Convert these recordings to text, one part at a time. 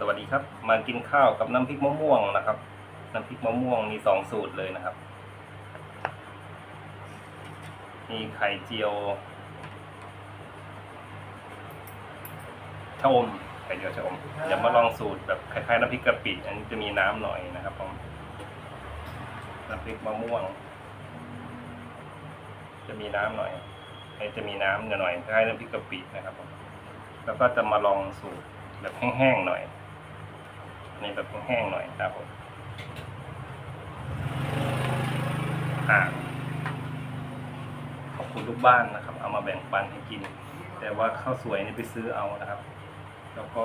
สวัสดีครับ มากินข้าวกับน้ำพริกมะม่วงนะครับ น้ำพริกมะม่วงมีสองสูตรเลยนะครับ มีไข่เจียวชะอมไข่เจียวชะอมเดี๋ยวมาลองสูตรแบบคล้ายๆน้ำพริกกะปิอันนี้จะมีน้ำหน่อยนะครับผมน้ำพริกมะม่วง จะมีน้ำหน่อยอันนี้จะมีน้ำหน่อยคล้ายๆน้ำพริกกะปินะครับผมแล้วก็จะมาลองสูตรแบบแห้งๆหน่อย อันแบบแห้งหน่อยครับผมอขอบคุณทุกบ้านนะครับ เอามาแบ่งปันให้กิน แต่ว่าข้าวสวยนี่ไปซื้อเอานะครับ แล้วก็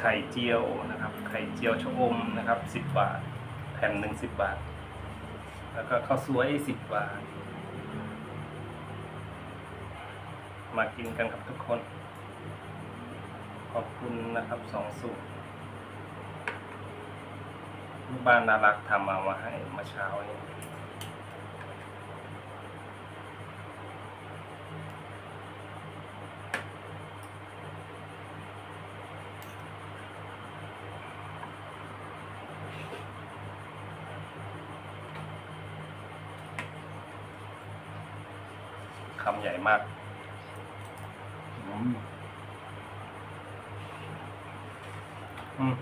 ไข่เจียวนะครับ ไข่เจียวชะอมนะครับสิบบาท แผ่นหนึ่งสิบบาท แล้วก็ข้าวสวยสิบบาท มากินกันครับทุกคน ขอบคุณนะครับสองสูตร ลูกบ้านน่ารักทำมามาให้เมาเช้านี้คำใหญ่มากอืมอืม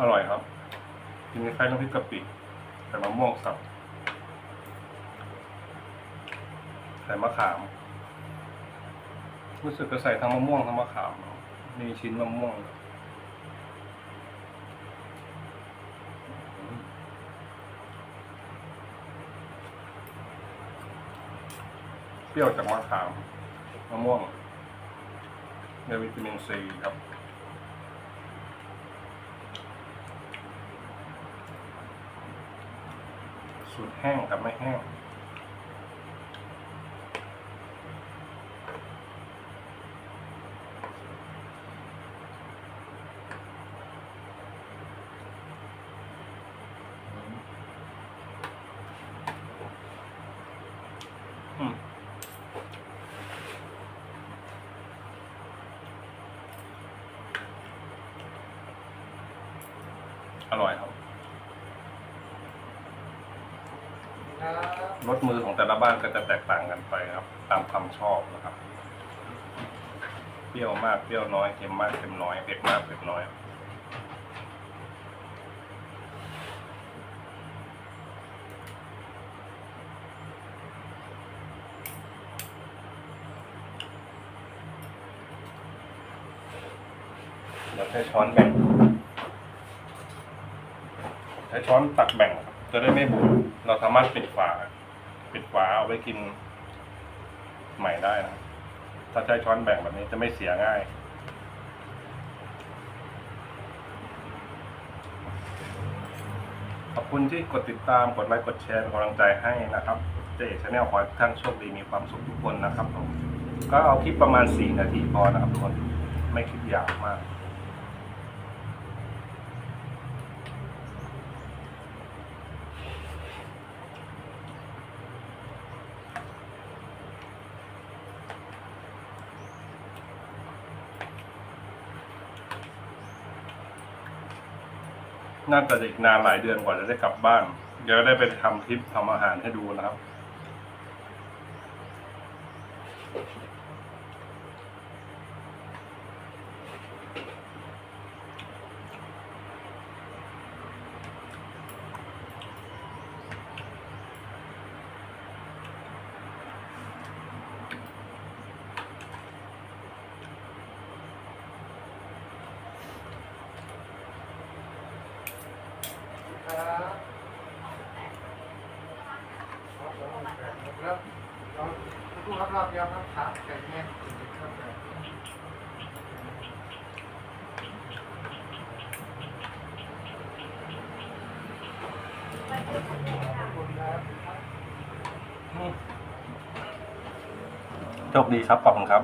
อร่อยครับกินคล้ายๆน้ำพริกกะปิใส่มะม่วงสับใส่มะขาม รู้สึกจะใส่ทั้งมะม่วงทั้งมะขามมีชิ้นมะม่วงเปรี้ยวจากมะขามมะม่วงในวิตามินซีครับ สูตรแห้งกับไม่แห้งอืมอร่อยครับ รสมือของแต่ละบ้านก็จะแตกต่างกันไปครับ ตามความชอบนะครับ เปรี้ยวมากเปรี้ยวน้อยเค็มมากเค็มน้อยเผ็ดมากเผ็ดน้อยเดี๋ยวใช้ช้อนแบ่ง ใช้ช้อนตักแบ่งครับ จะได้ไม่บุ๋มเราสามารถปิดฝา ปิดฝาเอาไว้กินใหม่ได้นะถ้าใช้ช้อนแบ่งแบบนี้จะไม่เสียง่ายขอบคุณที่กดติดตาม กดไลค์ กดแชร์เป็นกำลังใจให้นะครับ เจ๊ชาแนลขอให้ทุกท่านโชคดีมีความสุขทุกคนนะครับผม ก็เอาคลิปประมาณ 4 นาทีพอนะครับทุกคน ไม่คลิปยาวมาก น่าจะอีกนานหลายเดือนกว่าจะได้กลับบ้าน เดี๋ยวได้ไปทำคลิปทำอาหารให้ดูนะครับ ครับครับเราผู้รับรอบเดียวครับขาไก่แห้งครับขอบคุณครับโชคดีครับ ขอบคุณครับ